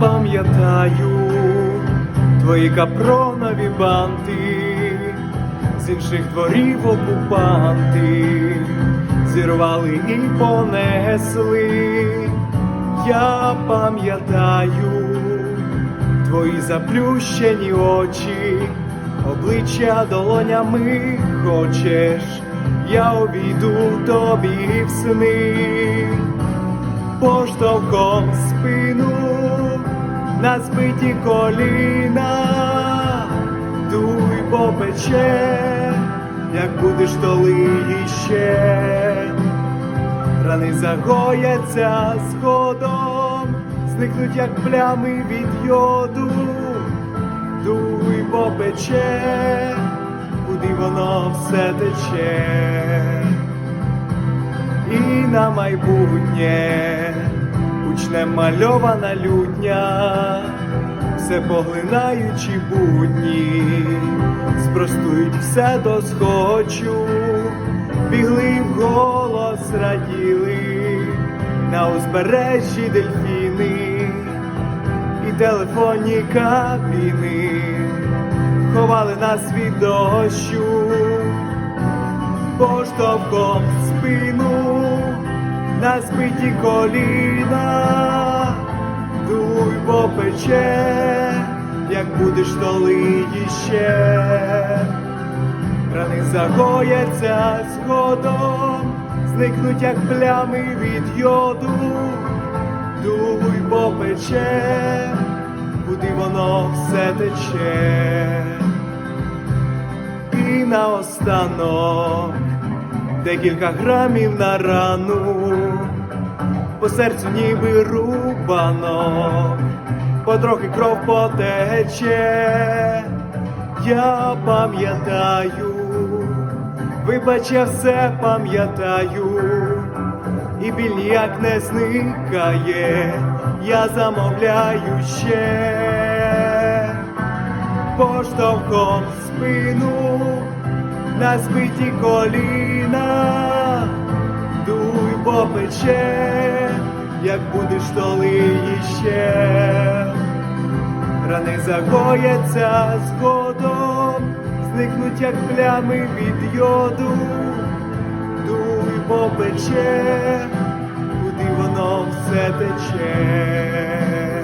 Пам'ятаю твої капронові банти, з інших дворів окупанти зірвали і понесли. Я пам'ятаю твої заплющені очі, обличчя долонями хочеш, я обійду тобі в сни. Поштовхом спину на збиті коліна, дуй попече, як будеш толи іще, рани загояться згодом, зникнуть, як плями від йоду, дуй попече, куди воно все тече. І на майбутнє учне мальована лютня, все поглинаючи будні, спростують все до схочу, бігли в голос раділи, на узбережжі дельфіни телефонні кабіни ховали нас від дощу. Поштовхом в спину на збиті коліна, дуй бо пече, як будеш толи іще, рани загояться згодом, зникнуть, як плями від йоду, дуй бо пече, куди воно все тече? І наостанок декілька грамів на рану, по серцю ніби рубанок, потрохи кров потече, я пам'ятаю, вибач, все пам'ятаю, і біль ніяк не зникає, я замовляю ще. Поштовхом спину на збиті коліна, дуй бо пече, як будеш толи іще, рани загояться згодом, зникнуть, як плями від йоду, дуй бо пече, воно все тече.